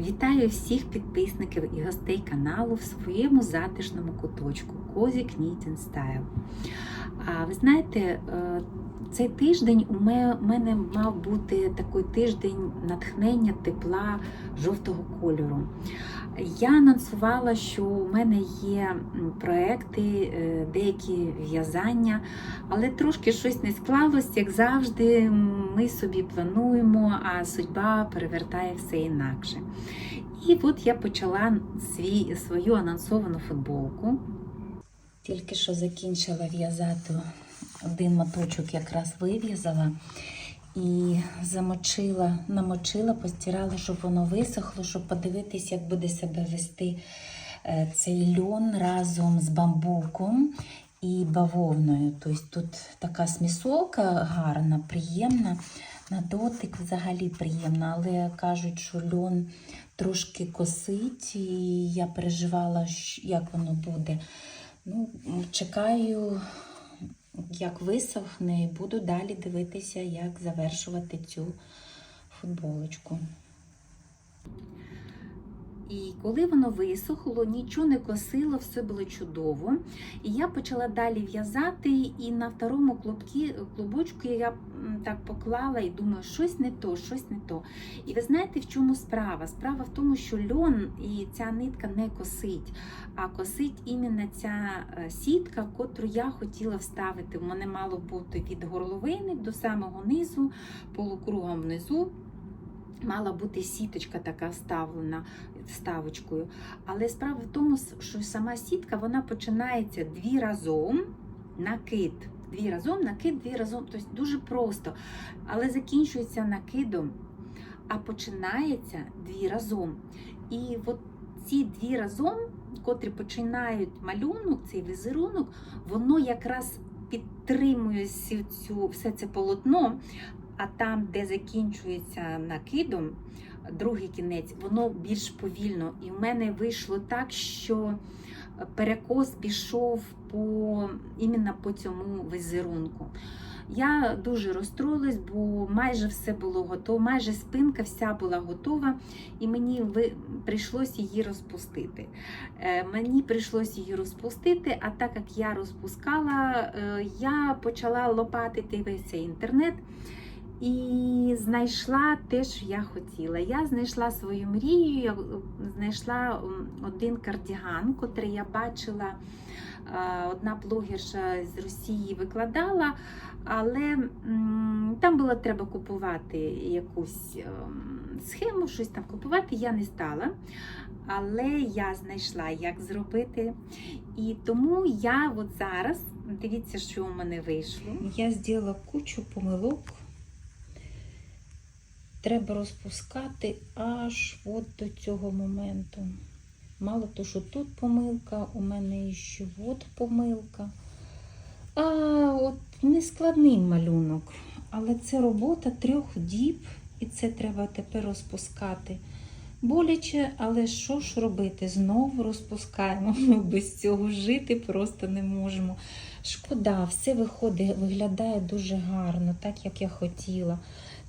Вітаю всіх підписників і гостей каналу в своєму затишному куточку Cozy Knitting Style. А ви знаєте, е, цей тиждень у мене мав бути такий тиждень натхнення тепла жовтого кольору. Я анонсувала, що у мене є проекти, е, деякі в'язання, але трошки щось не склалось, як завжди. Ми собі плануємо, а судьба перевертає все інакше. І от я почала свій, свою анонсовану футболку. Тільки що закінчила в'язати один моточок, якраз вив'язала і замочила, намочила, постирала, щоб воно висохло, щоб подивитись, як буде себе вести е, цей льон разом з бамбуком і бавовною. Тобто тут така смісолка гарна, приємна. На дотик взагалі приємна, але кажуть, що льон трошки косить, і я переживала, як воно буде. Ну, чекаю, як висохне, і буду далі дивитися, як завершувати цю футболочку. І коли воно висохло, нічого не косило, все було чудово. І я почала далі в'язати, і на второму клубці, клубочку я так поклала і думаю, щось не то, щось не то. І ви знаєте, в чому справа? Справа в тому, що льон і ця нитка не косить, а косить іменно ця е, сітка, котру я хотіла вставити. У мене мало бути від горловини до самого низу, полукругом внизу. Мала бути сіточка така вставлена вставочкою. Але справа в тому, що сама сітка вона починається дві разом накид. Дві разом, накид, дві разом. Тобто дуже просто. Але закінчується накидом, а починається дві разом. І от ці дві разом, котрі починають малюнок, цей візерунок, воно якраз підтримує цю, все це полотно. А там, де закінчується накидом, другий кінець, воно більш повільно. І в мене вийшло так, що перекос пішов по іменно по цьому візерунку. Я дуже розстроїлась, бо майже все було готово, майже спинка вся була готова, і мені ви... прийшлось її розпустити. Е, Мені прийшлось її розпустити, а так як я розпускала, е, я почала лопатити весь цей інтернет. І знайшла те, що я хотіла. Я знайшла свою мрію, я знайшла один кардіган, котрий я бачила. е, Одна блогерша з Росії викладала, але там було треба купувати якусь ем, схему, щось там купувати я не стала. Але я знайшла, як зробити. І тому я от зараз, дивіться, що у мене вийшло. Я зробила кучу помилок треба розпускати аж от до цього моменту. Мало то, що тут помилка, у мене ще от помилка. А от нескладний малюнок. Але це робота трьох діб, і це треба тепер розпускати. Боляче, але що ж робити? Знову розпускаємо. Ми без цього жити просто не можемо. Шкода, все виходить, виглядає дуже гарно, так як я хотіла.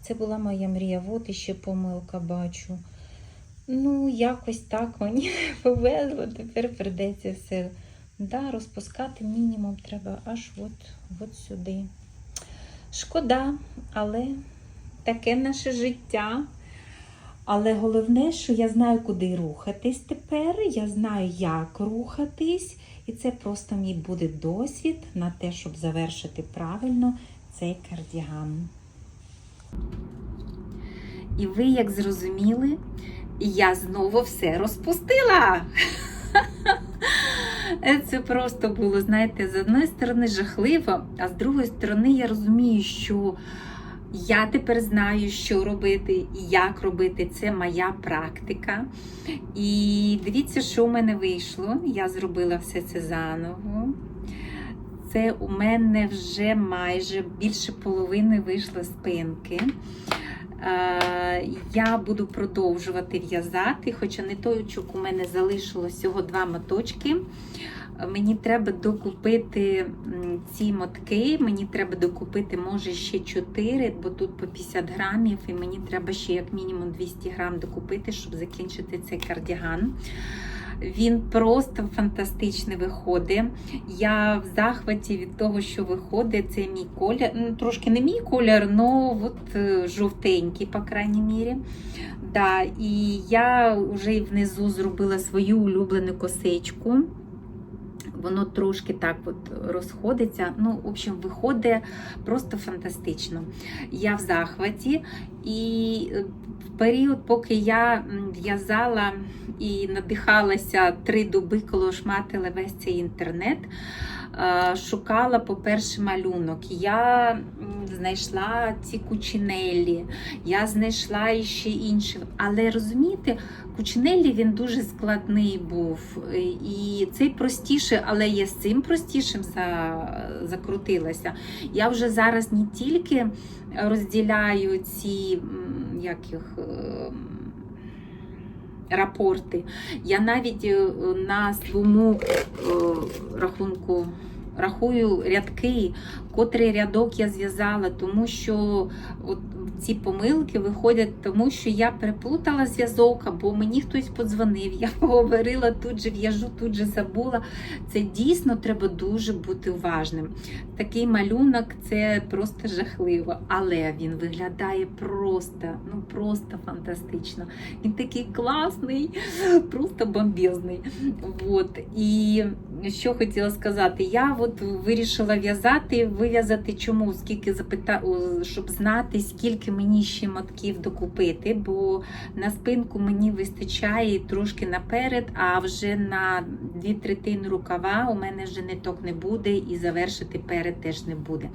Це була моя мрія. От іще помилка бачу. Ну, якось так мені повезло. Тепер придеться все. Да, розпускати мінімум треба аж от, от сюди. Шкода, але таке наше життя. Але головне, що я знаю, куди рухатись тепер. Я знаю, як рухатись. І це просто мій буде досвід на те, щоб завершити правильно цей кардіган. І ви, як зрозуміли, я знову все розпустила. Це просто було, знаєте, з одної сторони жахливо, а з другої сторони, я розумію, що я тепер знаю, що робити і як робити. Це моя практика. І дивіться, що у мене вийшло. Я зробила все це заново. Це у мене вже майже більше половини вийшло спинки. Е, Я буду продовжувати в'язати, хоча не той очок у мене залишилось всього два моточки. Мені треба докупити ці мотки, мені треба докупити, може, ще 4, бо тут по 50 грамів, і мені треба ще як мінімум 200 грам докупити, щоб закінчити цей кардіган. Він просто фантастичний виходить. Я в захваті від того, що виходить, це мій колір. Ну, трошки не мій колір, але от е, жовтенький, по крайній мірі. Да, і я вже внизу зробила свою улюблену косичку. Воно трошки так от розходиться. Ну, в общем, виходить просто фантастично. Я в захваті, і е, в період, поки я в'язала і надихалася три доби, коли шматила весь цей інтернет, шукала, по-перше, малюнок. Я знайшла ці кучинелі, я знайшла ще інші. Але розумієте, Кучинеллі він дуже складний був. Е, І цей простіше, але я з цим простішим закрутилася. Я вже зараз не тільки розділяю ці як їх, ем, рапорти, я навіть е, на своєму е, рахунку. Рахую рядки, котрий рядок я зв'язала, тому що от ці помилки виходять, тому що я переплутала зв'язок, або мені хтось подзвонив, я поговорила тут же, в'яжу, тут же забула. Це дійсно треба дуже бути уважним. Такий малюнок це просто жахливо, але він виглядає просто, ну просто фантастично. Він такий класний, просто бомбезний. Вот. І що хотіла сказати, я от вирішила в'язати, вив'язати чому, скільки запита... щоб знати, скільки мені ще мотків докупити, бо на спинку мені вистачає трошки наперед, а вже на дві третини рукава у мене вже ниток не буде і завершити перед теж не буде.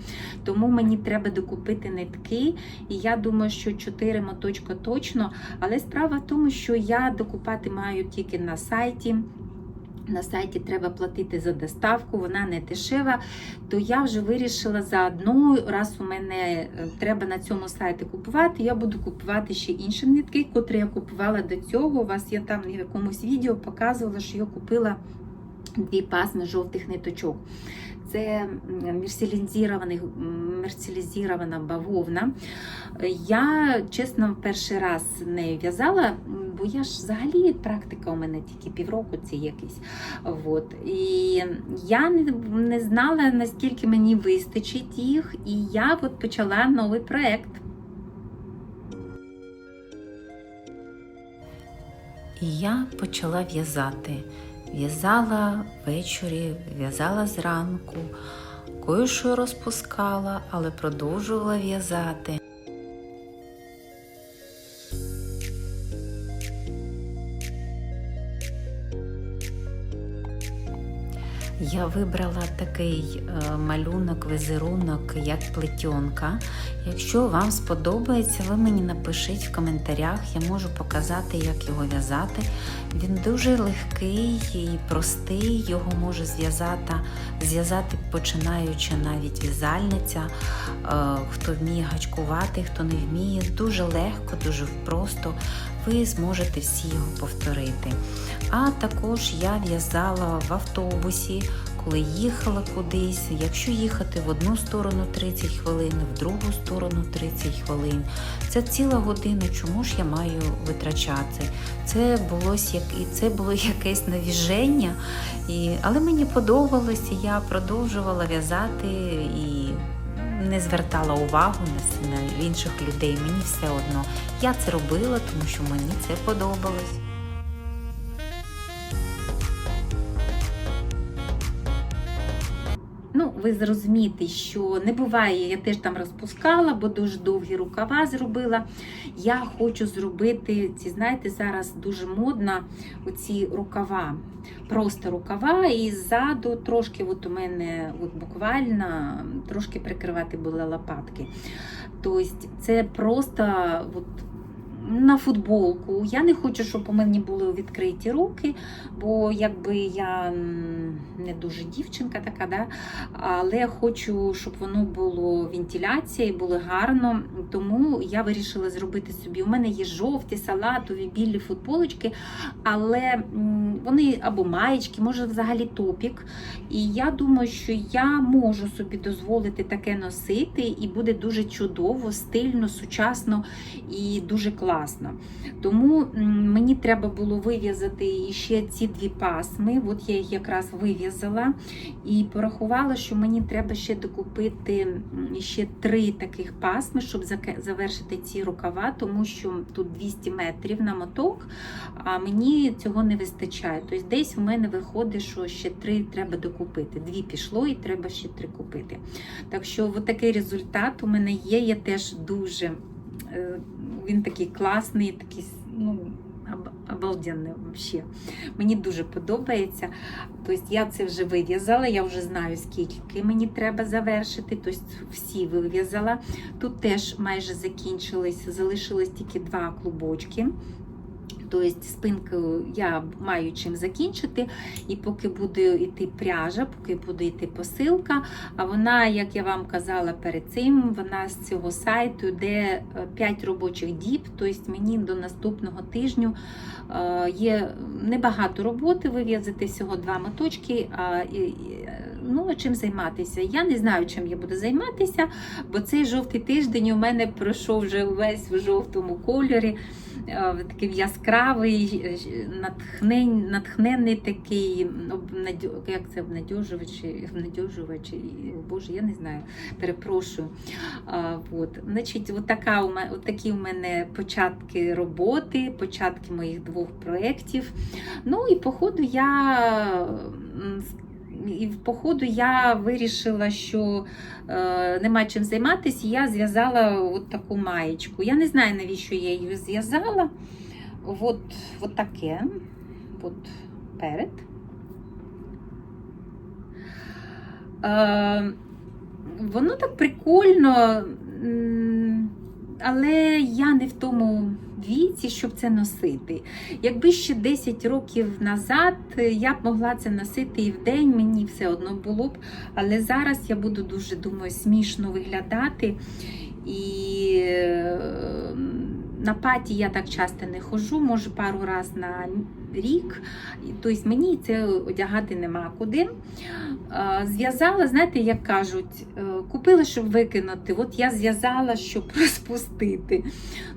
Тому мені треба докупити нитки, і я думаю, що 4 моточка точно. Але справа в тому, що я докупати маю тільки на сайті. На сайті треба платити за доставку, вона не дешева. То я вже вирішила заодно, раз у мене е, треба на цьому сайті купувати, я буду купувати ще інші нитки, котрі я купувала до цього. У вас я там в якомусь відео показувала, що я купила дві пасми жовтих ниточок. Це мерселізований- бавовна. Я, чесно, перший раз нею в'язала, бо я ж взагалі практика у мене тільки півроку це якийсь. От. І я не, знала, наскільки мені вистачить їх, і я от почала новий проєкт. І я почала в'язати. В'язала ввечері, в'язала зранку, кое-що розпускала, але продовжувала в'язати. Я вибрала такий е, малюнок, візерунок, як плетінка. Якщо вам сподобається, ви мені напишіть в коментарях, я можу показати, як його в'язати. Він дуже легкий і простий, його може зв'язати, зв'язати починаючи навіть в'язальниця, е, хто вміє гачкувати, хто не вміє. Дуже легко, дуже просто. Ви зможете всі його повторити. А також я в'язала в автобусі, коли їхала кудись. Якщо їхати в одну сторону 30 хвилин, в другу сторону 30 хвилин. Це ціла година. Чому ж я маю витрачати? Це було, це було якесь навіження, але мені подобалося, я продовжувала в'язати і не звертала увагу на, на інших людей. Мені все одно. Я це робила, тому що мені це подобалось. Ви зрозумієте, що не буває, я теж там розпускала, бо дуже довгі рукава зробила. Я хочу зробити, ці, знаєте, зараз дуже модно оці рукава. Просто рукава, і ззаду трошки, от у мене от буквально трошки прикривати були лопатки. Тобто це просто от, на футболку. Я не хочу, щоб у мене були відкриті руки, бо якби я не дуже дівчинка така, да? але хочу, щоб воно було вентиляція і було гарно. Тому я вирішила зробити собі. У мене є жовті, салатові, білі футболочки, але вони або маєчки, може взагалі топік. І я думаю, що я можу собі дозволити таке носити, і буде дуже чудово, стильно, сучасно і дуже класно. Тому мені треба було вив'язати ще ці дві пасми. От я їх якраз вив'язала і порахувала, що мені треба ще докупити ще три таких пасми, щоб завершити ці рукава, тому що тут 200 метрів на моток, а мені цього не вистачає. Тобто десь у мене виходить, що ще три треба докупити. Дві пішло і треба ще три купити. Так що от такий результат у мене є. Я теж дуже він такий класний, такий ну, обалденний взагалі. Мені дуже подобається. Тобто я це вже вив'язала, я вже знаю, скільки мені треба завершити. Тобто всі вив'язала. Тут теж майже закінчились, залишилось тільки два клубочки. Тобто спинку я маю чим закінчити, і поки буде йти пряжа, поки буде йти посилка. А вона, як я вам казала перед цим, вона з цього сайту йде 5 робочих діб. Тобто мені до наступного тижню е, є небагато роботи вив'язати всього два моточки. Ну, чим займатися? Я не знаю, чим я буду займатися, бо цей жовтий тиждень у мене пройшов вже увесь в жовтому кольорі. Е, Такий яскравий, натхнен, натхненний такий, як це обнадьожувач, обнадьожувач, Боже, я не знаю, перепрошую. От. Значить, от така от такі у мене початки роботи, початки моїх двох проєктів. Ну і по ходу я і по ходу я вирішила, що е, нема чим займатися, і я зв'язала от таку маєчку. Я не знаю, навіщо я її зв'язала. От, от таке. От перед. Е, воно так прикольно, але я не в тому віці, щоб це носити. Якби ще 10 років назад я б могла це носити і в день, мені все одно було б. Але зараз я буду дуже думаю, смішно виглядати. І е, на паті я так часто не ходжу, може пару разів на рік. Тобто мені це одягати нема куди. Е, Зв'язала, знаєте, як кажуть, е, купила, щоб викинути. От я зв'язала, щоб розпустити.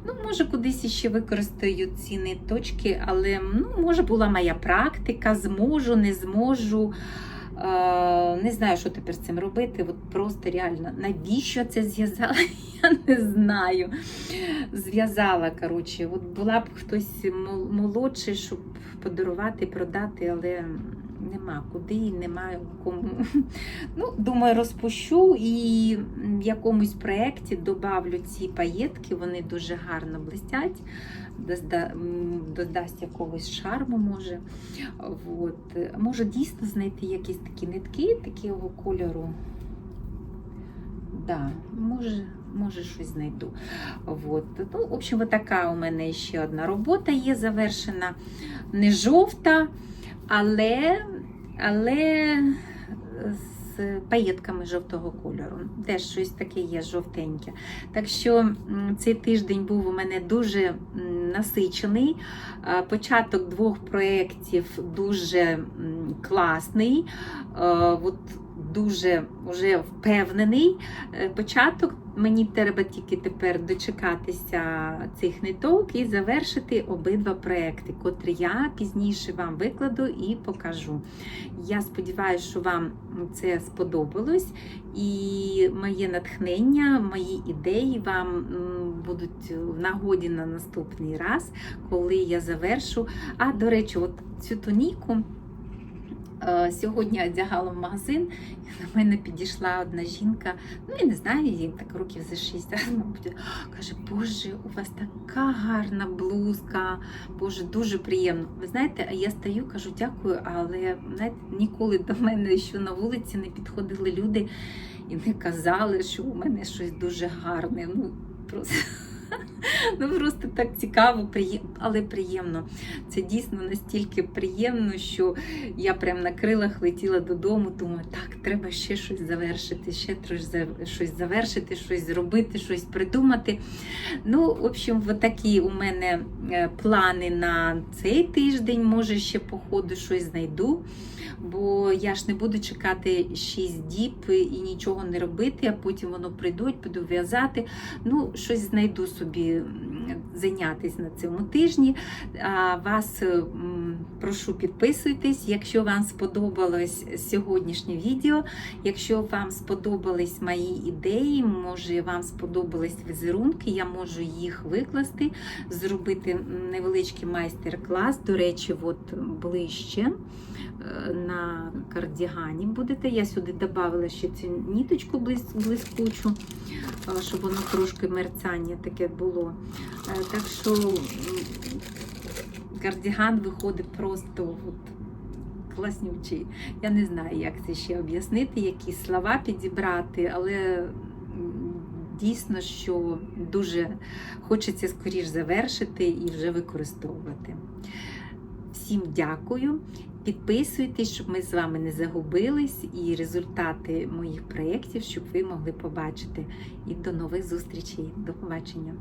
Ну, може, кудись іще використаю ці ниточки, але ну, може була моя практика, зможу, не зможу. Е, Не знаю, що тепер з цим робити. От просто реально, навіщо це зв'язала, я не знаю. Зв'язала, коротше, от була б хтось мол- молодший, щоб подарувати, продати, але нема куди, немає кому. Ну, думаю, розпущу і в якомусь проєкті добавлю ці паєтки, вони дуже гарно блистять, додасть якогось шарму, може. От. Може дійсно знайти якісь такі нитки такого кольору. Да, може, може щось знайду. От. Ну, в общем, така у мене ще одна робота є завершена. Не жовта, але, але з паєтками жовтого кольору. Теж щось таке є жовтеньке. Так що цей тиждень був у мене дуже насичений. Е, Початок двох проєктів дуже класний. Е, От дуже вже впевнений. Е, Початок мені треба тільки тепер дочекатися цих ниток і завершити обидва проекти, котрі я пізніше вам викладу і покажу. Я сподіваюся, що вам це сподобалось, і моє натхнення, мої ідеї вам будуть в нагоді на наступний раз, коли я завершу. А до речі, от цю тоніку. Е, Сьогодні одягала в магазин, і до мене підійшла одна жінка, ну я не знаю, їй так років за 60, мабуть, каже, Боже, у вас така гарна блузка, Боже, дуже приємно. Ви знаєте, я стою, кажу, дякую, але знаєте, ніколи до мене ще на вулиці не підходили люди і не казали, що у мене щось дуже гарне. Ну, просто Ну просто так цікаво, але приємно. Це дійсно настільки приємно, що я прям на крилах летіла додому. Думаю, так, треба ще щось завершити, ще щось завершити, щось зробити, щось придумати. Ну, в общем, такі у мене е, плани на цей тиждень. Може, ще по ходу щось знайду. Бо я ж не буду чекати 6 діб і нічого не робити, а потім воно прийдуть, буду в'язати. Ну, щось знайду собі зайнятися на цьому тижні. Вас прошу підписуйтесь, якщо вам сподобалось сьогоднішнє відео, якщо вам сподобались мої ідеї, може вам сподобались візерунки, я можу їх викласти, зробити невеличкий майстер-клас. До речі, от ближче е, на кардігані будете. Я сюди додала ще цю ніточку блискучу, е, щоб воно трошки мерцання таке було. Е, Так що кардіган виходить просто от класнючий. Я не знаю, як це ще об'яснити, які слова підібрати, але дійсно, що дуже хочеться скоріш завершити і вже використовувати. Всім дякую. Підписуйтесь, щоб ми з вами не загубились, і результати моїх проєктів, щоб ви могли побачити. І до нових зустрічей. До побачення!